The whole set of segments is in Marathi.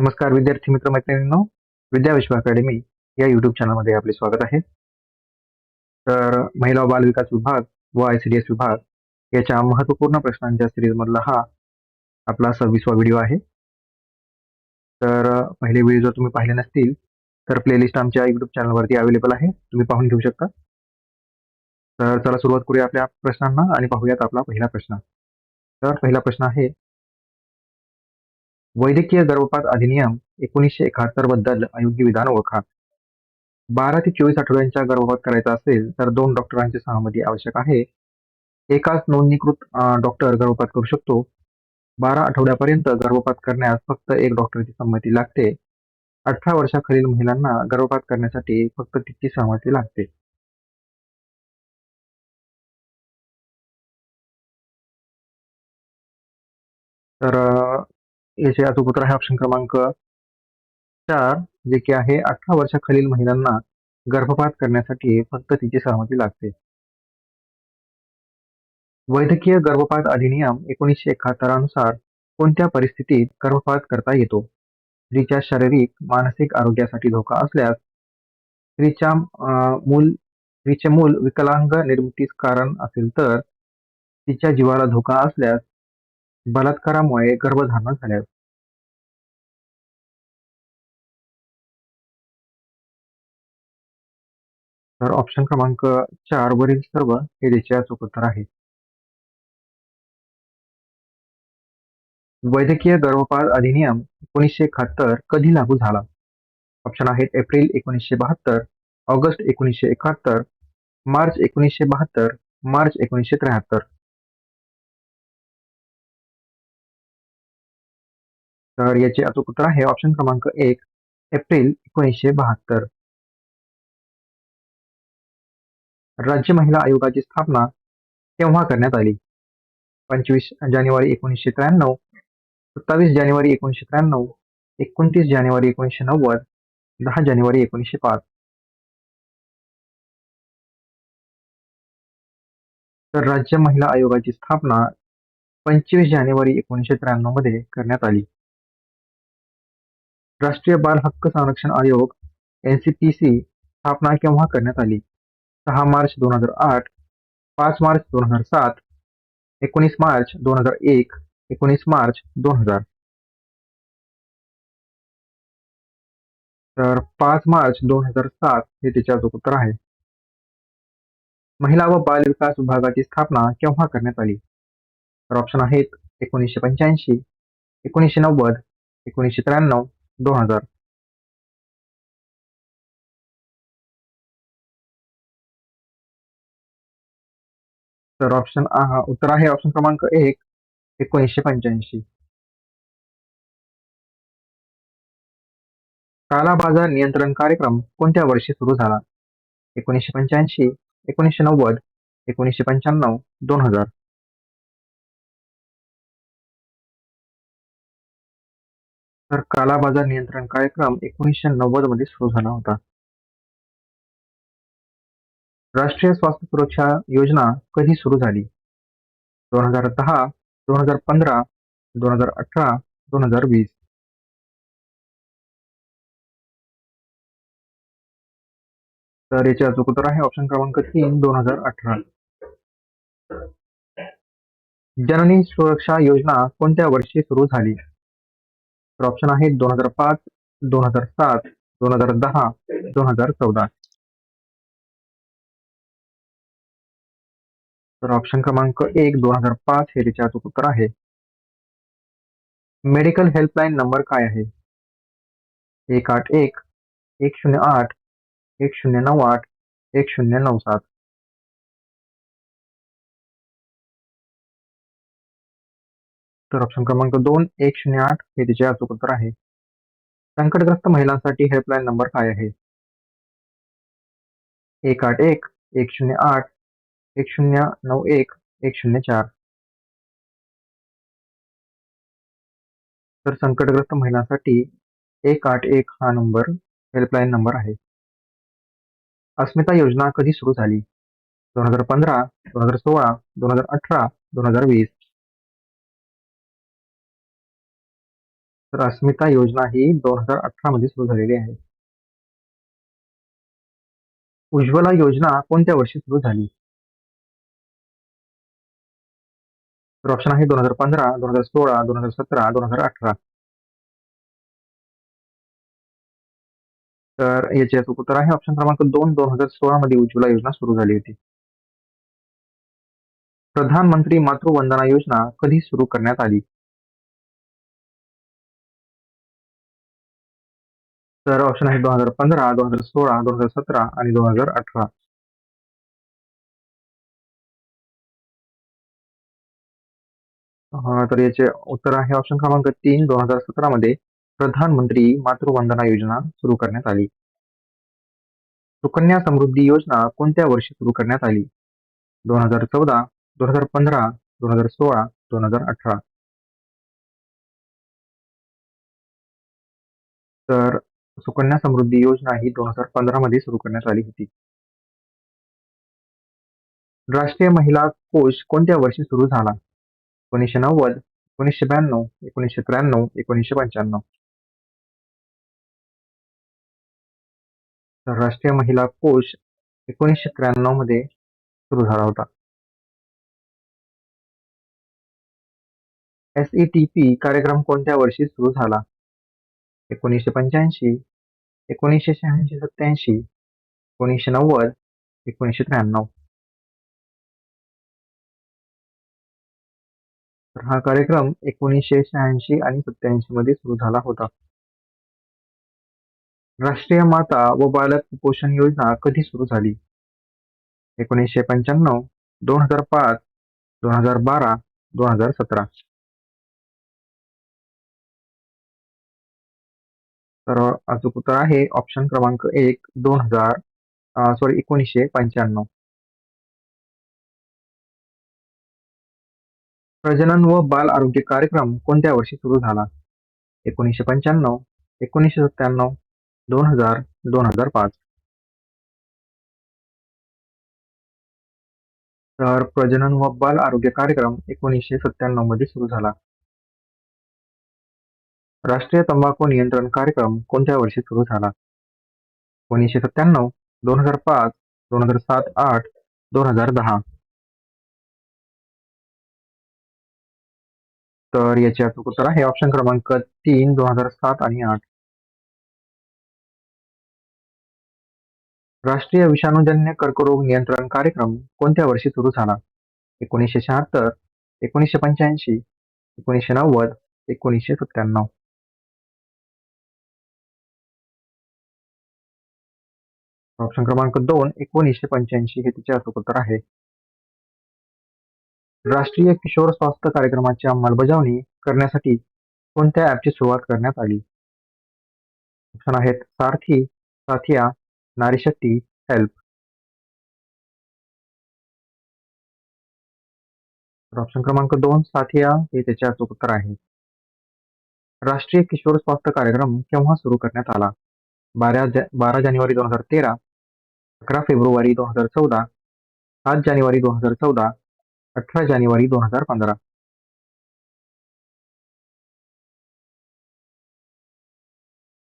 नमस्कार विद्यार्थी मित्र मैत्रिणींनो विद्या विश्व अकॅडमी या युट्यूब चॅनलमध्ये आपले स्वागत आहे. तर महिला व बाल विकास विभाग व आय सी डी एस विभाग याच्या महत्त्वपूर्ण प्रश्नांच्या सिरीजमधला हा आपला सव्वीसवा व्हिडिओ आहे. तर पहिले व्हिडिओ जर तुम्ही पाहिले नसतील तर प्लेलिस्ट आमच्या युट्यूब चॅनलवरती अवेलेबल आहे. तुम्ही पाहून घेऊ शकता. तर चला सुरुवात करूया आपल्या प्रश्नांना आणि पाहूयात आपला पहिला प्रश्न. तर पहिला प्रश्न आहे वैद्यकीय गर्भपात अधिनियम एकोणीसशे एकाहत्तरबद्दल अयोग्य विधान ओळखा. बारा ते चोवीस आठवड्यांच्या गर्भपात करायचा असेल तर दोन डॉक्टरांची सहमती आवश्यक आहे. एकाच नोंदणीकृत डॉक्टर गर्भपात करू शकतो. बारा आठवड्यापर्यंत गर्भपात करण्यास फक्त एक डॉक्टरची संमती लागते. अठरा वर्षाखालील महिलांना गर्भपात करण्यासाठी फक्त तिची सहमती लागते. तर अं, याचे अचूक उत्तर आहे ऑप्शन क्रमांक चार जे की आहे अठरा वर्षाखालील महिलांना गर्भपात करण्यासाठी फक्त तिची सहमती लागते. वैद्यकीय गर्भपात अधिनियम एकोणीसशे एकाहत्तरानुसार कोणत्या परिस्थितीत गर्भपात करता येतो? स्त्रीच्या शारीरिक मानसिक आरोग्यासाठी धोका असल्यास स्त्रीच्या अं, मूल स्त्रीचे मूल विकलांग निर्मितीस कारण असेल तर तिच्या जीवाला धोका असल्यास बलात्कारामुळे गर्भधारणा झाल्यास तर ऑप्शन क्रमांक चार वरील सर्व हे त्याचे अचूक उत्तर आहे. वैद्यकीय गर्भपात अधिनियम एकोणीसशे एकाहत्तर कधी लागू झाला? ऑप्शन आहेत एप्रिल एकोणीसशे बहात्तर ऑगस्ट एकोणीसशे एकाहत्तर मार्च एकोणीसशे बहात्तर मार्च एकोणीसशे त्र्याहत्तर. तर याचे अचूक उत्तर आहे ऑप्शन क्रमांक एक एप्रिल एकोणीसशे बहात्तर. राज्य महिला आयोगाची स्थापना केव्हा करण्यात आली. पंचवीस जानेवारी एकोणीसशे त्र्याण्णव सत्तावीस जानेवारी एकोणीसशे त्र्याण्णव एकोणतीस जानेवारी एकोणीसशे नव्वद दहा जानेवारी एकोणीसशे पाच. तर राज्य महिला आयोगाची स्थापना पंचवीस जानेवारी एकोणीसशे त्र्याण्णवमध्ये करण्यात आली. राष्ट्रीय बाल हक्क संरक्षण आयोग एनसीपीसी स्थापना केव्हा करण्यात आली? सहा मार्च दोन हजार आठ पाच मार्च दोन हजार सात एकोणीस मार्च दोन हजार एक एकोणीस मार्च दोन हजार. तर पाच मार्च दोन हजार सात हे तिच्या अचूक उत्तर आहे. महिला व बाल विकास विभागाची स्थापना केव्हा करण्यात आली? तर ऑप्शन आहेत एकोणीसशे पंच्याऐंशी एकोणीसशे नव्वद एकोणीसशे त्र्याण्णव दोन हजार. तर ऑप्शन हा. उत्तर आहे ऑप्शन क्रमांक एक एकोणीसशे पंच्याऐंशी. काला बाजार नियंत्रण कार्यक्रम कोणत्या वर्षी सुरू झाला? एकोणीसशे पंच्याऐंशी एकोणीसशे नव्वद एकोणीसशे पंच्याण्णव दोन हजार. तर काला बाजार नियंत्रण कार्यक्रम एकोणीसशे नव्वदमध्ये सुरू झाला होता. राष्ट्रीय स्वास्थ्य सुरक्षा योजना कधी सुरू झाली? दोन हजार दहा दोन हजार पंधरा दोन हजार अठरा दोन हजार वीस. तर याचे अचूक उत्तर आहे ऑप्शन क्रमांक तीन दोन हजार अठरा. जननी सुरक्षा योजना कोणत्या वर्षी सुरू झाली? तर ऑप्शन आहे दोन हजार पाच दोन हजार सात दोन हजार दहा दोन हजार चौदा. तर ऑप्शन क्रमांक एक दोन हज़ार पाच हे अचूक उत्तर आहे. मेडिकल हेल्पलाईन नंबर काय आहे? एक आठ एक एक शून्य आठ, एक शून्य नऊ आठ, एक शून्य नऊ सात. तर ऑप्शन क्रमांक दोन, एक शून्य आठ हे तिचे अचूक उत्तर आहे. संकटग्रस्त महिलांसाठी हेल्पलाईन नंबर काय आहे? एक आठ एक एक शून्य आठ एक शून्य नऊ एक एक शून्य चार. तर संकटग्रस्त महिलांसाठी एक आठ एक हा नंबर हेल्पलाईन नंबर आहे. अस्मिता योजना कधी सुरू झाली? दोन हजार पंधरा दोन हजार सोळा दोन हजार अठरा दोन हजार वीस. तर अस्मिता योजना ही दोन हजार अठरा मध्ये सुरू झालेली आहे. उज्ज्वला योजना कोणत्या वर्षी सुरू झाली? तर ऑप्शन आहे दोन हजार पंधरा दोन हजार सोळा दोन हजार सतरा दोन हजार अठरा. तर याचे उत्तर आहे ऑप्शन क्रमांक दोन दोन हजार सोळा मध्ये उज्ज्वला योजना सुरू झाली होती. प्रधानमंत्री मातृवंदना योजना कधी सुरू करण्यात आली? तर ऑप्शन आहे दोन हजार पंधरा दोन हजार सोळा दोन हजार सतरा आणि दोन हजार अठरा. तर याचे उत्तर आहे ऑप्शन क्रमांक तीन दोन हजार सतरा मध्ये प्रधानमंत्री मातृवंदना योजना सुरू करण्यात आली. सुकन्या समृद्धी योजना कोणत्या वर्षी सुरू करण्यात आली? दोन हजार चौदा दोन हजार पंधरा दोन हजार सोळा दोन हजार अठरा. तर सुकन्या समृद्धी योजना ही दोन हजार पंधरा मध्ये सुरू करण्यात आली होती. राष्ट्रीय महिला कोष कोणत्या वर्षी सुरू झाला? एकोणीसशे नव्वद एकोणीसशे ब्याण्णव एकोणीसशे त्र्याण्णव एकोणीसशे पंच्याण्णव. तर राष्ट्रीय महिला कोष एकोणीसशे त्र्याण्णवमध्ये सुरू झाला होता. एसईटीपी कार्यक्रम कोणत्या वर्षी सुरू झाला? एकोणीसशे पंच्याऐंशी एकोणीसशे शहाऐंशी सत्याऐंशी एकोणीसशे नव्वद एकोणीसशे त्र्याण्णव. तर हा कार्यक्रम एकोणीसशे शहाऐंशी आणि सत्याऐंशी मध्ये सुरू झाला होता. राष्ट्रीय माता व बालक कुपोषण योजना कधी सुरू झाली? एकोणीसशे पंच्याण्णव दोन हजार पाच दोन हजार बारा दोन हजार सतरा. तर अचूक उत्तर आहे? ऑप्शन क्रमांक एक दोन हजार सॉरी एकोणीसशे पंच्याण्णव. प्रजनन व बाल आरोग्य कार्यक्रम कोणत्या वर्षी सुरू झाला? एकोणीसशे पंच्याण्णव एकोणीसशे सत्त्याण्णव दोन हजार दोन हजार पाच. तर प्रजनन व बाल आरोग्य कार्यक्रम एकोणीसशे सत्त्याण्णवमध्ये सुरू झाला. राष्ट्रीय तंबाखू नियंत्रण कार्यक्रम कोणत्या वर्षी सुरू झाला? एकोणीसशे सत्त्याण्णव दोन हजार पाच दोन हजार सात आठ दोन हजार दहा. तर याचे अचूक उत्तर आहे. ऑप्शन क्रमांक तीन दोन हजार सात आणि आठ. राष्ट्रीय विषाणूजन्य कर्करोग नियंत्रण कार्यक्रम कोणत्या वर्षी सुरू झाला? एकोणीसशे शहात्तर एकोणीसशे पंच्याऐंशी एकोणीसशे नव्वद एकोणीसशे सत्त्याण्णव. ऑप्शन क्रमांक दोन एकोणीसशे पंच्याऐंशी हे तिचे अचूक उत्तर आहे. राष्ट्रीय किशोर स्वास्थ्य कार्यक्रमाची अंमलबजावणी करण्यासाठी कोणत्या ॲपची सुरुवात करण्यात आली? ऑप्शन आहेत सारथी साथिया नारीशक्ती हेल्प ऑप्शन क्रमांक दोन साथिया हे त्याचे अचूक उत्तर आहे. राष्ट्रीय किशोर स्वास्थ्य कार्यक्रम केव्हा सुरू करण्यात आला? बारा जा बारा जानेवारी दोन हजार तेरा अकरा फेब्रुवारी दोन हजार चौदा सात जानेवारी दोन हजार चौदा अठरा जानेवारी दोन हजार पंधरा.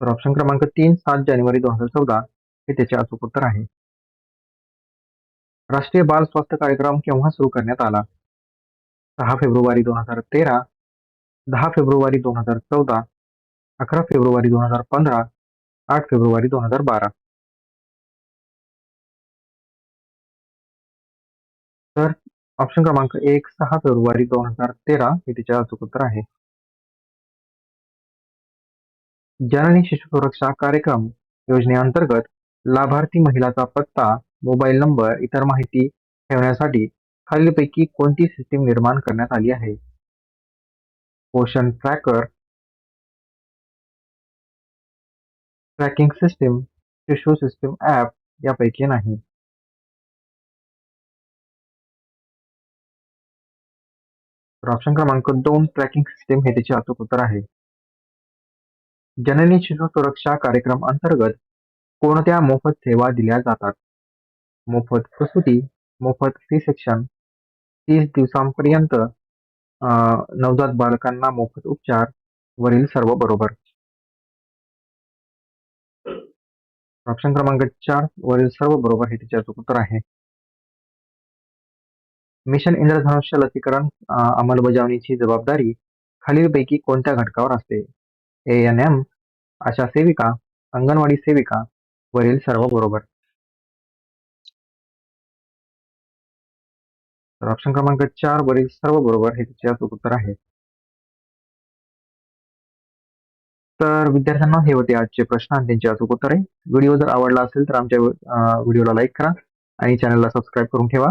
तर ऑप्शन क्रमांक तीन सात जानेवारी दोन हजार चौदा हे त्याचे अचूक उत्तर आहे. राष्ट्रीय बाल स्वास्थ्य कार्यक्रम केव्हा सुरू करण्यात आला? सहा फेब्रुवारी दोन हजार तेरा दहा फेब्रुवारी दोन हजार चौदा अकरा फेब्रुवारी दोन हजार पंधरा आठ फेब्रुवारी दोन हजार बारा. ऑप्शन क्रमांक एक सहा फेब्रुवारी दोन हजार तेरा हे तिचे अचूक उत्तर आहे. जननी शिशु सुरक्षा कार्यक्रम योजनेअंतर्गत लाभार्थी महिलाचा पत्ता मोबाईल नंबर इतर माहिती ठेवण्यासाठी खालीलपैकी कोणती सिस्टीम निर्माण करण्यात आली आहे? पोषण ट्रॅकर ट्रॅकिंग सिस्टीम शिशु सिस्टीम ॲप यापैकी नाही. तर ऑप्शन क्रमांक दोन ट्रॅकिंग सिस्टीम हे त्याचे अचूक उत्तर आहे. जननी शिशु सुरक्षा कार्यक्रम अंतर्गत कोणत्या मोफत सेवा दिल्या जातात? मोफत प्रसूती मोफत सी सेक्शन तीस दिवसांपर्यंत नवजात बालकांना मोफत उपचार वरील सर्व बरोबर. ऑप्शन क्रमांक चार वरील सर्व बरोबर हे तिचे अचूक उत्तर आहे. मिशन इंद्रधनुष्य लसीकरण अंमलबजावणीची जबाबदारी खालीलपैकी कोणत्या घटकावर असते? ए एन एम अशा सेविका अंगणवाडी सेविका वरील सर्व बरोबर. तर ऑप्शन क्रमांक चार वरील सर्व बरोबर हे त्याचे उत्तर आहे. तर विद्यार्थ्यांना हे होते आजचे प्रश्न आणि त्यांचे अचूक उत्तर. आहे व्हिडिओ जर आवडला असेल तर आमच्या व्हिडिओला लाईक करा आणि चॅनलला सबस्क्राईब करून ठेवा.